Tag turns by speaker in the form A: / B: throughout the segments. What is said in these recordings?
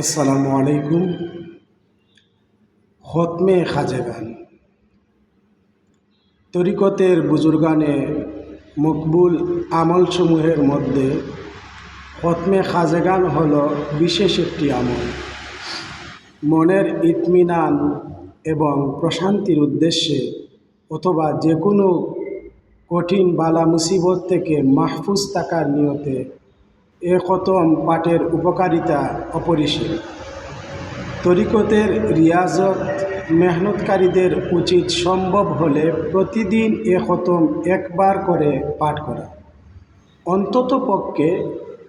A: আসসালামু আলাইকুম। হতমে খাজেগান তরিকতের বুজুর্গানে মকবুল আমলসমূহের মধ্যে হতমে খাজেগান হল বিশেষ একটি আমল। মনের ইতমিনান এবং প্রশান্তির উদ্দেশ্যে অথবা যে কোনো কঠিন বালা মুসিবত থেকে মাহফুজ থাকার নিয়তে এ খতম পাঠের উপকারিতা অপরিসীম। তরিকতের রিয়াজত মেহনতকারীদের উচিত সম্ভব হলে প্রতিদিন এ খতম একবার করে পাঠ করা। অন্তত পক্ষে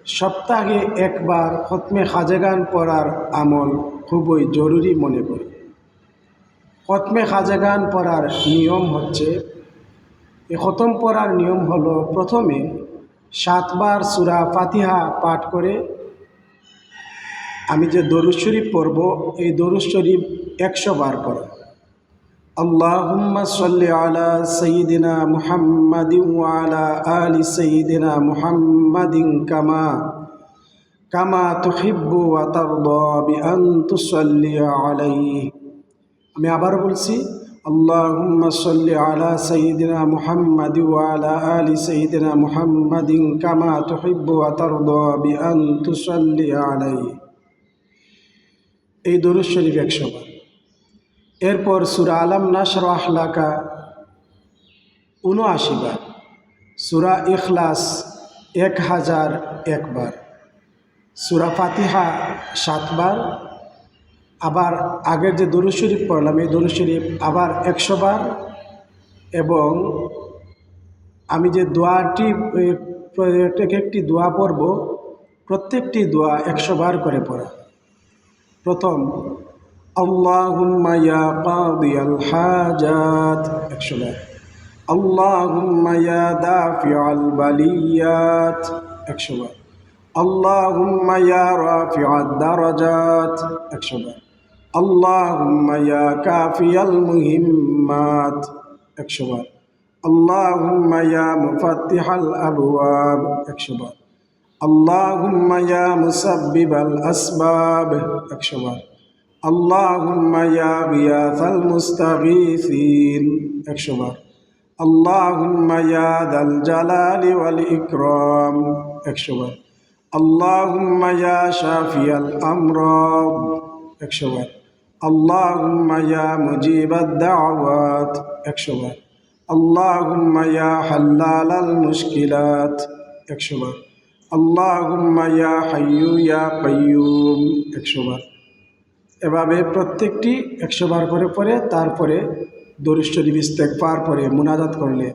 A: সপ্তাহে একবার খতমে খাজেগান পড়ার আমল খুবই জরুরি মনে করি। খতমে খাজেগান পড়ার নিয়ম হচ্ছে, এ খতম পড়ার নিয়ম হলো প্রথমে সাতবার সুরা ফাতিহা পাঠ করে আমি যে দরুদ শরীফ পড়ব, এই দরুদ শরীফ একশো বার পড়া। আল্লাহুম্মা সাল্লি আলা সাইয়্যিদিনা মুহাম্মাদিন ওয়া আলা আলি সাইয়্যিদিনা মুহাম্মাদিন কামা কামা তুহিব্বু ওয়া তারদা বিআন তুসাল্লি আলাইহি। আমি আবার বলছি اللهم صل على سيدنا محمد وعلى آل سيدنا محمد كما تحب وترضى بأن تصلي عليه এই দরুদ শরীফ একশো বার এরপর সুরা আলম নাসর আহলাকা উনআশি বার সুরা ইখলাস এক হাজার একবার সুরা ফাতিহা সাতবার আবার আগের যে দরুদ শরীফ পড়লাম, এই দরুদ শরীফ আবার একশো বার এবং আমি যে দোয়াটি এক একটি দোয়া পড়ব, প্রত্যেকটি দোয়া একশো বার করে পড়া। প্রথম, আল্লাহুম্মা ইয়া কাদিয়াল হাজাত, একশো বার। আল্লাহুম্মা দাফিআল বালিয়াত, একশো বার। আল্লাহুম্মা রাফিআদ দারাজাত একশো বার আল্লাহুম্মা ইয়া কাফিয়াল মুহিম্মাত একশো বার আল্লাহুম্মা ইয়া মুফাত্তিহাল আবওয়াব একশো বার আল্লাহুম্মা ইয়া মুসাব্বিবাল আসবাব একশো বার আল্লাহুম্মা ইয়া গিয়াসাল মুস্তাগীসিন একশো বার আল্লাহুম্মা ইয়া দাল জালালি ওয়াল ইকরাম একশো বার আল্লাহুম্মা ইয়া শাফিয়াল আমরাদ একশো বার আল্লাহুম্মা ইয়া মুজিবাদ দাওয়াত। একশো বার আল্লাহুম্মা ইয়া হাল্লালাল মুশকিলাত। একশো বার আল্লাহুম্মা ইয়া হাইয়ু ইয়া কাইয়ুম একশো বার এভাবে প্রত্যেকটি একশো বার করে পরে তারপরে দরিষ্ঠরি ইস্তেকবার পরে মুনাজাত করলে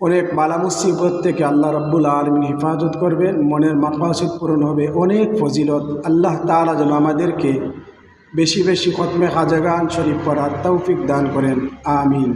A: অনেক বালা মুসিবত থেকে আল্লাহ রব্বুল আলমিন হেফাজত করবেন। মনের মাকমাসিদ পূরণ হবে। অনেক ফজিলত আল্লাহ তালা যেন আমাদেরকে বেশি বেশি খতমে হাজাগান শরীফ পড়ার তৌফিক দান করেন আমিন।